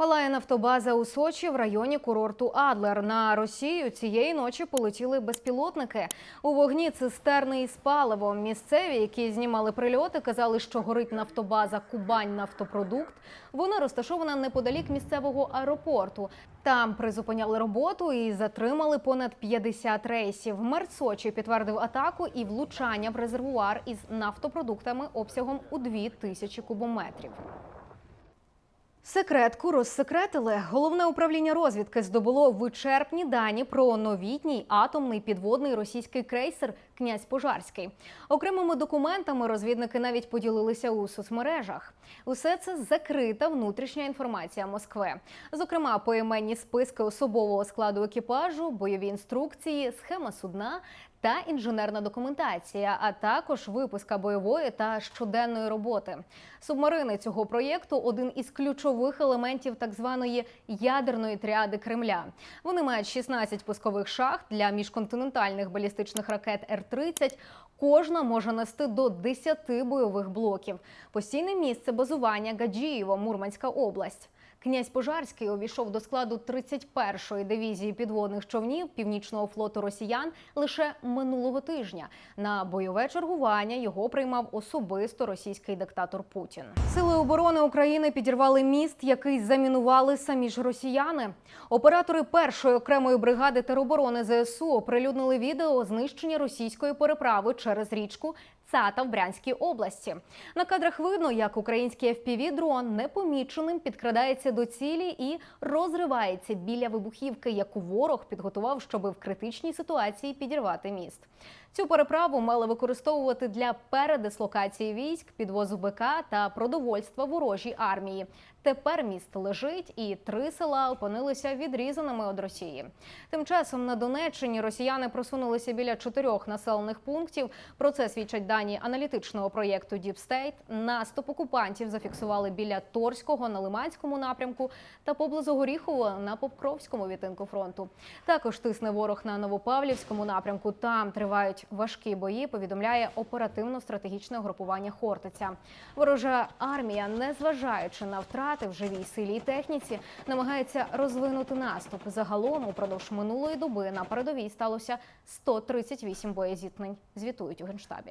Палає нафтобаза у Сочі в районі курорту Адлер. На Росію цієї ночі полетіли безпілотники. У вогні цистерни із паливом. Місцеві, які знімали прильоти, казали, що горить нафтобаза Кубань Нафтопродукт. Вона розташована неподалік місцевого аеропорту. Там призупиняли роботу і затримали понад 50 рейсів. Мер Сочі підтвердив атаку і влучання в резервуар із нафтопродуктами обсягом у 2 тисячі кубометрів. Секретку розсекретили. Головне управління розвідки здобуло вичерпні дані про новітній атомний підводний російський крейсер Князь Пожарський. Окремими документами розвідники навіть поділилися у соцмережах. Усе це закрита внутрішня інформація Москви. Зокрема, поіменні списки особового складу екіпажу, бойові інструкції, схема судна та інженерна документація, а також випуска бойової та щоденної роботи. Субмарини цього проєкту один із ключових елементів так званої ядерної тріади Кремля. Вони мають 16 пускових шахт для міжконтинентальних балістичних ракет Р-30. Кожна може нести до 10 бойових блоків. Постійне місце базування Гаджієво, Мурманська область. Князь Пожарський увійшов до складу 31-ї дивізії підводних човнів Північного флоту росіян лише минулого тижня. На бойове чергування його приймав особисто російський диктатор Путін. Сили оборони України підірвали міст, який замінували самі ж росіяни. Оператори першої окремої бригади тероборони ЗСУ оприлюднили відео знищення російської переправи через річку Цата в Брянській області. На кадрах видно, як український fpv дрон непоміченим підкрадається до цілі і розривається біля вибухівки, яку ворог підготував, щоби в критичній ситуації підірвати міст. Цю переправу мали використовувати для передислокації військ, підвозу БК та продовольства ворожій армії. Тепер міст лежить, і три села опинилися відрізаними від Росії. Тим часом на Донеччині росіяни просунулися біля чотирьох населених пунктів. Про це свідчать дані аналітичного проєкту State. Наступ окупантів зафіксували біля Торського на Лиманському напрямку та поблизу Горіхово на Покровському відтинку фронту. Також тисне ворог на Новопавлівському напрямку. Там тривають важкі бої. Повідомляє оперативно-стратегічне групування Хортиця. Ворожа армія, незважаючи на втрати в живій силі і техніці, намагається розвинути наступ. Загалом упродовж минулої доби на передовій сталося 138 боєзіткнень. Звітують у генштабі.